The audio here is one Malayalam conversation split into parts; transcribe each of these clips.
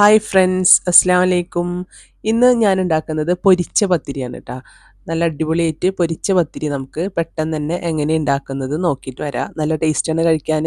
ഹായ് ഫ്രണ്ട്സ് അസ്സാം ഇന്ന് ഞാൻ ഉണ്ടാക്കുന്നത് പൊരിച്ച പത്തിരിയാണ് കേട്ടോ നല്ല അടിപൊളിയായിട്ട് പൊരിച്ച പത്തിരി നമുക്ക് പെട്ടെന്ന് തന്നെ എങ്ങനെ ഉണ്ടാക്കുന്നത് നോക്കിയിട്ട് വരാം. നല്ല ടേസ്റ്റാണ് കഴിക്കാൻ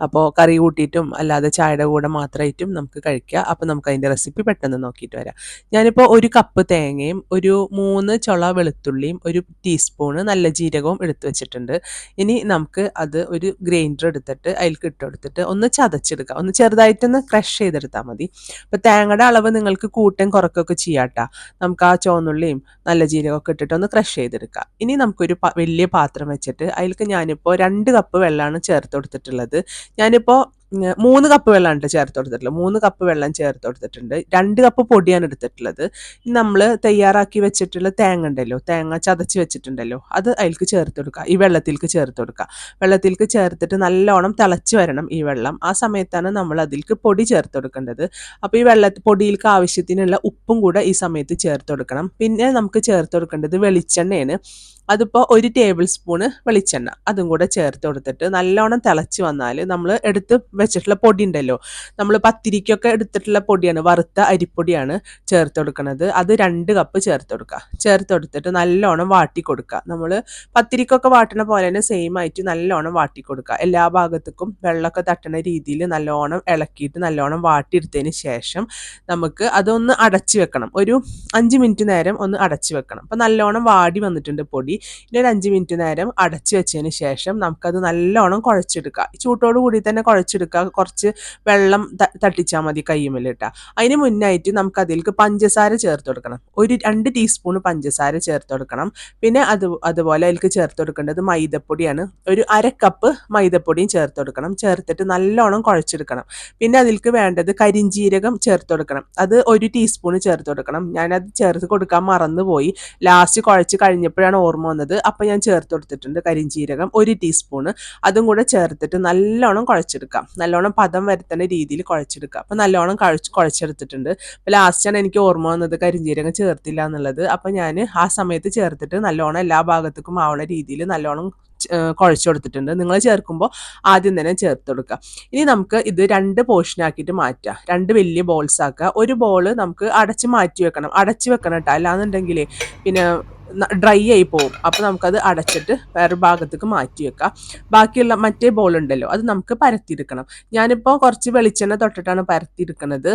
അപ്പോൾ കറി കൂട്ടിയിട്ടും അല്ലാതെ ചായയുടെ കൂടെ മാത്രമായിട്ടും നമുക്ക് കഴിക്കാം. അപ്പോൾ നമുക്ക് അതിന്റെ റെസിപ്പി പെട്ടെന്ന് നോക്കിയിട്ട് വരാം. ഞാനിപ്പോൾ ഒരു കപ്പ് തേങ്ങയും ഒരു മൂന്ന് ചുള വെളുത്തുള്ളിയും ഒരു ടീസ്പൂണ് നല്ല ജീരകവും എടുത്തു വെച്ചിട്ടുണ്ട്. ഇനി നമുക്ക് അത് ഒരു ഗ്രൈൻഡർ എടുത്തിട്ട് അതിൽ ഇട്ട് ഒന്ന് ചതച്ചെടുക്കാം. ഒന്ന് ചെറുതായിട്ടൊന്ന് ക്രഷ് ചെയ്തെടുത്താൽ മതി. അപ്പോൾ തേങ്ങയുടെ അളവ് നിങ്ങൾക്ക് കൂട്ടം കുറക്കൊക്കെ ചെയ്യാട്ടോ നമുക്ക് ആ ചുവന്നുള്ളിയും നല്ല ജീരകമൊക്കെ ഇട്ടിട്ട് ഒന്ന് ക്രഷ് ചെയ്തെടുക്കാം. ഇനി നമുക്കൊരു വലിയ പാത്രം വെച്ചിട്ട് അതിലേക്ക് ഞാനിപ്പോൾ രണ്ട് കപ്പ് വെള്ളമാണ് ചേർത്ത് കൊടുത്തിട്ടുള്ളത്. ഞാനിപ്പോൾ മൂന്ന് കപ്പ് വെള്ളം കേട്ടോ ചേർത്ത് കൊടുത്തിട്ടുള്ളത്. മൂന്ന് കപ്പ് വെള്ളം ചേർത്ത് കൊടുത്തിട്ടുണ്ട്. രണ്ട് കപ്പ് പൊടിയാണ് എടുത്തിട്ടുള്ളത്. നമ്മൾ തയ്യാറാക്കി വെച്ചിട്ടുള്ള തേങ്ങ ഉണ്ടല്ലോ തേങ്ങ ചതച്ച് വെച്ചിട്ടുണ്ടല്ലോ അത് അതിലേക്ക് ചേർത്ത് കൊടുക്കുക ഈ വെള്ളത്തിലേക്ക് ചേർത്ത് കൊടുക്കുക വെള്ളത്തിലേക്ക് ചേർത്തിട്ട് നല്ലോണം തിളച്ച് വരണം ഈ വെള്ളം. ആ സമയത്താണ് നമ്മൾ അതിലേക്ക് പൊടി ചേർത്ത് കൊടുക്കേണ്ടത്. അപ്പോൾ ഈ വെള്ള പൊടിയിലേക്ക് ആവശ്യത്തിനുള്ള ഉപ്പും കൂടെ ഈ സമയത്ത് ചേർത്ത് കൊടുക്കണം. പിന്നെ നമുക്ക് ചേർത്ത് കൊടുക്കേണ്ടത് വെളിച്ചെണ്ണയാണ്. അതിപ്പോൾ ഒരു ടേബിൾ സ്പൂണ് വെളിച്ചെണ്ണ. അതും കൂടെ ചേർത്ത് കൊടുത്തിട്ട് നല്ലോണം തിളച്ച് വന്നാൽ നമ്മൾ എടുത്ത് വെച്ചിട്ടുള്ള പൊടി ഉണ്ടല്ലോ നമ്മൾ പത്തിരിക്കൊക്കെ എടുത്തിട്ടുള്ള പൊടിയാണ്. വറുത്ത അരിപ്പൊടിയാണ് ചേർത്ത് കൊടുക്കുന്നത് അത് രണ്ട് കപ്പ് ചേർത്ത് കൊടുക്കുക ചേർത്ത് കൊടുത്തിട്ട് നല്ലോണം വാട്ടി കൊടുക്കുക നമ്മൾ പത്തിരിക്കൊക്കെ വാട്ടണ പോലെ തന്നെ സെയിം ആയിട്ട് നല്ലോണം വാട്ടി കൊടുക്കുക എല്ലാ ഭാഗത്തേക്കും വെള്ളമൊക്കെ തട്ടണ രീതിയിൽ നല്ലോണം ഇളക്കിയിട്ട് നല്ലോണം വാട്ടിയെടുത്തതിന് ശേഷം നമുക്ക് അതൊന്ന് അടച്ചു വെക്കണം. ഒരു അഞ്ച് മിനിറ്റ് നേരം ഒന്ന് അടച്ചു വെക്കണം. അപ്പം നല്ലോണം വാടി വന്നിട്ടുണ്ട് പൊടി. ഇനി ഒരു അഞ്ച് മിനിറ്റ് നേരം അടച്ചു വെച്ചതിന് ശേഷം നമുക്കത് നല്ലോണം കുഴച്ചെടുക്കുക ചൂട്ടോട് കൂടി തന്നെ കുഴച്ചെടുക്കുക കുറച്ച് വെള്ളം തട്ടിച്ചാൽ മതി കയ്യുമല്ലിട്ട അതിന് മുന്നായിട്ട് നമുക്ക് അതിലേക്ക് പഞ്ചസാര ചേർത്ത് കൊടുക്കണം. ഒരു രണ്ട് ടീസ്പൂൺ പഞ്ചസാര ചേർത്ത് കൊടുക്കണം. പിന്നെ അത് അതുപോലെ അതിലേക്ക് ചേർത്ത് കൊടുക്കേണ്ടത് മൈദപ്പൊടിയാണ്. ഒരു അര കപ്പ് മൈദപ്പൊടിയും ചേർത്ത് കൊടുക്കണം. ചേർത്തിട്ട് നല്ലോണം കുഴച്ചെടുക്കണം. പിന്നെ അതിലേക്ക് വേണ്ടത് കരിഞ്ചീരകം ചേർത്ത് കൊടുക്കണം. അത് ഒരു ടീസ്പൂൺ ചേർത്ത് കൊടുക്കണം. ഞാനത് ചേർത്ത് കൊടുക്കാൻ മറന്നുപോയി. ലാസ്റ്റ് കുഴച്ച് കഴിഞ്ഞപ്പോഴാണ് ഓർമ്മ വന്നത്. അപ്പം ഞാൻ ചേർത്ത് കൊടുത്തിട്ടുണ്ട് കരിഞ്ചീരകം ഒരു ടീസ്പൂണ് അതും കൂടെ ചേർത്തിട്ട് നല്ലോണം കുഴച്ചെടുക്കാം. നല്ലോണം പദം വരുത്തുന്ന രീതിയിൽ കുഴച്ചെടുക്കുക. അപ്പം നല്ലോണം കുഴച്ച് കുഴച്ചെടുത്തിട്ടുണ്ട്. അപ്പോൾ ലാസ്റ്റാണ് എനിക്ക് ഓർമ്മ വന്നത് കരിഞ്ചീരകം ചേർത്തില്ല എന്നുള്ളത്. അപ്പം ഞാൻ ആ സമയത്ത് ചേർത്തിട്ട് നല്ലോണം എല്ലാ ഭാഗത്തേക്കും ആവുന്ന രീതിയിൽ നല്ലോണം കുഴച്ചു കൊടുത്തിട്ടുണ്ട്. നിങ്ങൾ ചേർക്കുമ്പോൾ ആദ്യം തന്നെ ചേർത്ത് കൊടുക്കുക. ഇനി നമുക്ക് ഇത് രണ്ട് പോർഷനാക്കിയിട്ട് മാറ്റുക. രണ്ട് വലിയ ബോൾസ് ആക്കുക. ഒരു ബോൾ നമുക്ക് അടച്ച് മാറ്റി വെക്കണം. അടച്ച് വെക്കണം കേട്ടോ അല്ലാന്നുണ്ടെങ്കിൽ പിന്നെ ഡ്രൈ ആയി പോകും അപ്പോൾ നമുക്കത് അടച്ചിട്ട് വേറെ ഭാഗത്തേക്ക് മാറ്റി വെക്കാം. ബാക്കിയുള്ള മറ്റേ ബോൾ ഉണ്ടല്ലോ അത് നമുക്ക് പരത്തിയെടുക്കണം. ഞാനിപ്പോൾ കുറച്ച് വെളിച്ചെണ്ണ തൊട്ടിട്ടാണ് പരത്തിയെടുക്കുന്നത്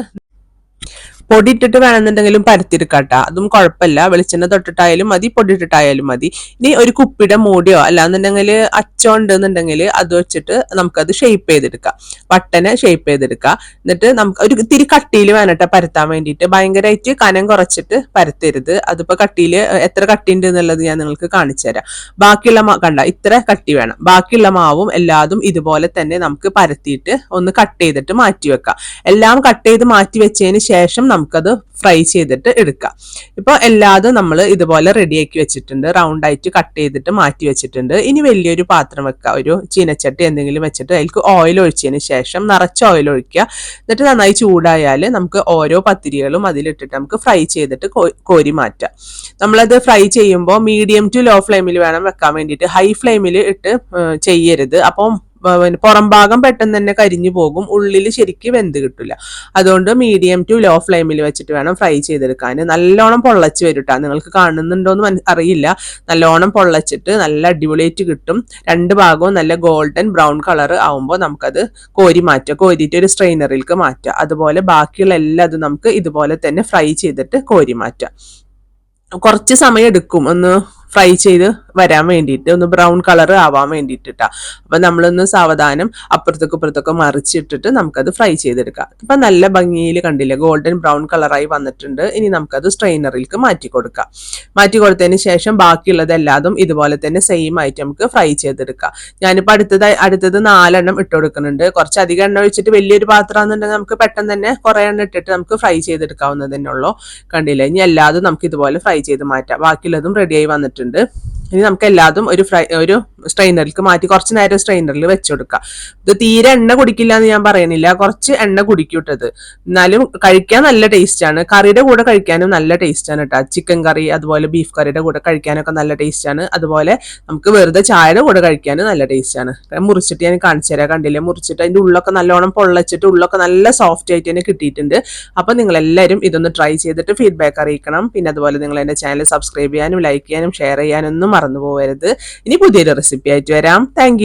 പൊടി ഇട്ടിട്ട് വേണമെന്നുണ്ടെങ്കിലും പരത്തിരിക്കാട്ട അതും കുഴപ്പമില്ല. വെളിച്ചെണ്ണ തൊട്ടിട്ടായാലും മതി പൊടി ഇട്ടിട്ടായാലും മതി. ഇനി ഒരു കുപ്പിയുടെ മൂടിയോ അല്ലാന്നുണ്ടെങ്കിൽ അച്ചോ ഉണ്ടെന്നുണ്ടെങ്കിൽ അത് വെച്ചിട്ട് നമുക്കത് ഷേപ്പ് ചെയ്തെടുക്കാം. വട്ടനെ ഷേപ്പ് ചെയ്തെടുക്കാം. എന്നിട്ട് നമുക്ക് ഒരു ഇത്തിരി കട്ടിയിൽ വേണട്ടോ പരത്താൻ വേണ്ടിയിട്ട്. ഭയങ്കരമായിട്ട് കനം കുറച്ചിട്ട് പരത്തരുത്. അതിപ്പോൾ കട്ടിയിൽ എത്ര കട്ടി ഉണ്ട് എന്നുള്ളത് ഞാൻ നിങ്ങൾക്ക് കാണിച്ചു തരാം. ബാക്കിയുള്ള കണ്ട ഇത്ര കട്ടി വേണം. ബാക്കിയുള്ള മാവും എല്ലാതും ഇതുപോലെ തന്നെ നമുക്ക് പരത്തിയിട്ട് ഒന്ന് കട്ട് ചെയ്തിട്ട് മാറ്റി വെക്കാം. എല്ലാം കട്ട് ചെയ്ത് മാറ്റി വെച്ചതിന് ശേഷം നമുക്കത് ഫ്രൈ ചെയ്തിട്ട് എടുക്കാം. ഇപ്പോൾ എല്ലാതും നമ്മൾ ഇതുപോലെ റെഡിയാക്കി വെച്ചിട്ടുണ്ട്. റൗണ്ട് ആയിട്ട് കട്ട് ചെയ്തിട്ട് മാറ്റി വെച്ചിട്ടുണ്ട്. ഇനി വലിയൊരു പാത്രം വെക്കുക ഒരു ചീനച്ചട്ടി എന്തെങ്കിലും വെച്ചിട്ട് അതിലേക്ക് ഓയിൽ ഒഴിച്ചതിന് ശേഷം നിറച്ച് ഓയിൽ ഒഴിക്കുക. എന്നിട്ട് നന്നായി ചൂടായാൽ നമുക്ക് ഓരോ പത്തിരികളും അതിലിട്ടിട്ട് നമുക്ക് ഫ്രൈ ചെയ്തിട്ട് കോരി മാറ്റാം. നമ്മളത് ഫ്രൈ ചെയ്യുമ്പോൾ മീഡിയം ടു ലോ ഫ്ലെയിമിൽ വേണം വെക്കാൻ വേണ്ടിയിട്ട്. ഹൈ ഫ്ലെയിമിൽ ഇട്ട് ചെയ്യരുത്. അപ്പം പുറം ഭാഗം പെട്ടെന്ന് തന്നെ കരിഞ്ഞു പോകും. ഉള്ളിൽ ശരിക്കും വെന്ത് കിട്ടില്ല അതുകൊണ്ട് മീഡിയം ടു ലോ ഫ്ലെയിമിൽ വെച്ചിട്ട് വേണം ഫ്രൈ ചെയ്തെടുക്കാൻ. നല്ലോണം പൊള്ളച്ച് വരും നിങ്ങൾക്ക് കാണുന്നുണ്ടോ എന്ന് അറിയില്ല. നല്ലോണം പൊള്ളച്ചിട്ട് നല്ല അടിപൊളിയായിട്ട് കിട്ടും. രണ്ട് ഭാഗവും നല്ല ഗോൾഡൻ ബ്രൗൺ കളർ ആവുമ്പോൾ നമുക്കത് കോരി മാറ്റാം കോരിയിട്ട് ഒരു സ്ട്രെയിനറിലേക്ക് മാറ്റാം അതുപോലെ ബാക്കിയുള്ള എല്ലാതും നമുക്ക് ഇതുപോലെ തന്നെ ഫ്രൈ ചെയ്തിട്ട് കോരി മാറ്റാം കുറച്ച് സമയം എടുക്കും. ഒന്ന് ഫ്രൈ ചെയ്ത് വരാൻ വേണ്ടിയിട്ട് ഒന്ന് ബ്രൗൺ കളർ ആവാൻ വേണ്ടിയിട്ടാ അപ്പൊ നമ്മളൊന്ന് സാവധാനം അപ്പുറത്തേക്ക് ഇപ്പുറത്തൊക്കെ മറിച്ചിട്ടിട്ട് നമുക്കത് ഫ്രൈ ചെയ്തെടുക്കാം. അപ്പൊ നല്ല ഭംഗിയിൽ കണ്ടില്ലേ ഗോൾഡൻ ബ്രൗൺ കളറായി വന്നിട്ടുണ്ട്. ഇനി നമുക്കത് സ്ട്രെയിനറിലേക്ക് മാറ്റി കൊടുക്കാം. മാറ്റി കൊടുത്തതിന് ശേഷം ബാക്കിയുള്ളതെല്ലാതും ഇതുപോലെ തന്നെ സെയിം ആയിട്ട് നമുക്ക് ഫ്രൈ ചെയ്തെടുക്കാം. ഞാനിപ്പോൾ അടുത്തത് അടുത്തത് നാലെണ്ണം ഇട്ട് കൊടുക്കുന്നുണ്ട്. കുറച്ച് അധികം എണ്ണ ഒഴിച്ചിട്ട് വലിയൊരു പാത്രം എന്നുണ്ടെങ്കിൽ നമുക്ക് പെട്ടെന്ന് തന്നെ കുറെ എണ്ണ ഇട്ടിട്ട് നമുക്ക് ഫ്രൈ ചെയ്തെടുക്കാവുന്നതന്നെ ഉള്ളൂ. കണ്ടില്ലേ? ഇനി എല്ലാതും നമുക്ക് ഇതുപോലെ ഫ്രൈ ചെയ്ത് മാറ്റാം. ബാക്കിയുള്ളതും റെഡിയായി വന്നിട്ടുണ്ട്. ഇനി നമുക്ക് എല്ലാതും ഒരു ഫ്രൈ ഒരു സ്ട്രെയിനറിലേക്ക് മാറ്റി കുറച്ച് നേരം സ്ട്രെയിനറിൽ വെച്ച് കൊടുക്കുക ഇത് തീരെ എണ്ണ കുടിക്കില്ല എന്ന് ഞാൻ പറയുന്നില്ല കുറച്ച് എണ്ണ കുടിക്കൂട്ടത് എന്നാലും കഴിക്കാൻ നല്ല ടേസ്റ്റ് ആണ്. കറിയുടെ കൂടെ കഴിക്കാനും നല്ല ടേസ്റ്റ് ആണ് കേട്ടോ ചിക്കൻ കറി അതുപോലെ ബീഫ് കറിയുടെ കൂടെ കഴിക്കാനൊക്കെ നല്ല ടേസ്റ്റ് ആണ്. അതുപോലെ നമുക്ക് വെറുതെ ചായയുടെ കൂടെ കഴിക്കാനും നല്ല ടേസ്റ്റ് ആണ്. ഞാൻ മുറിച്ചിട്ട് ഞാൻ കാണിച്ചു തരാം. കണ്ടില്ലേ? മുറിച്ചിട്ട് അതിന്റെ ഉള്ളൊക്കെ നല്ലോണം പൊള്ളച്ചിട്ട് ഉള്ളൊക്കെ നല്ല സോഫ്റ്റ് ആയിട്ട് തന്നെ കിട്ടിയിട്ടുണ്ട്. അപ്പൊ നിങ്ങൾ എല്ലാവരും ഇതൊന്ന് ട്രൈ ചെയ്തിട്ട് ഫീഡ്ബാക്ക് അറിയിക്കണം. പിന്നെ അതുപോലെ നിങ്ങൾ എന്റെ ചാനൽ സബ്സ്ക്രൈബ് ചെയ്യാനും ലൈക്ക് ചെയ്യാനും ഷെയർ ചെയ്യാനും ഒന്നും മറന്നു പോകരുത് ഇനി പുതിയൊരു റെസിപ്പി ആയിട്ട് വരാം താങ്ക്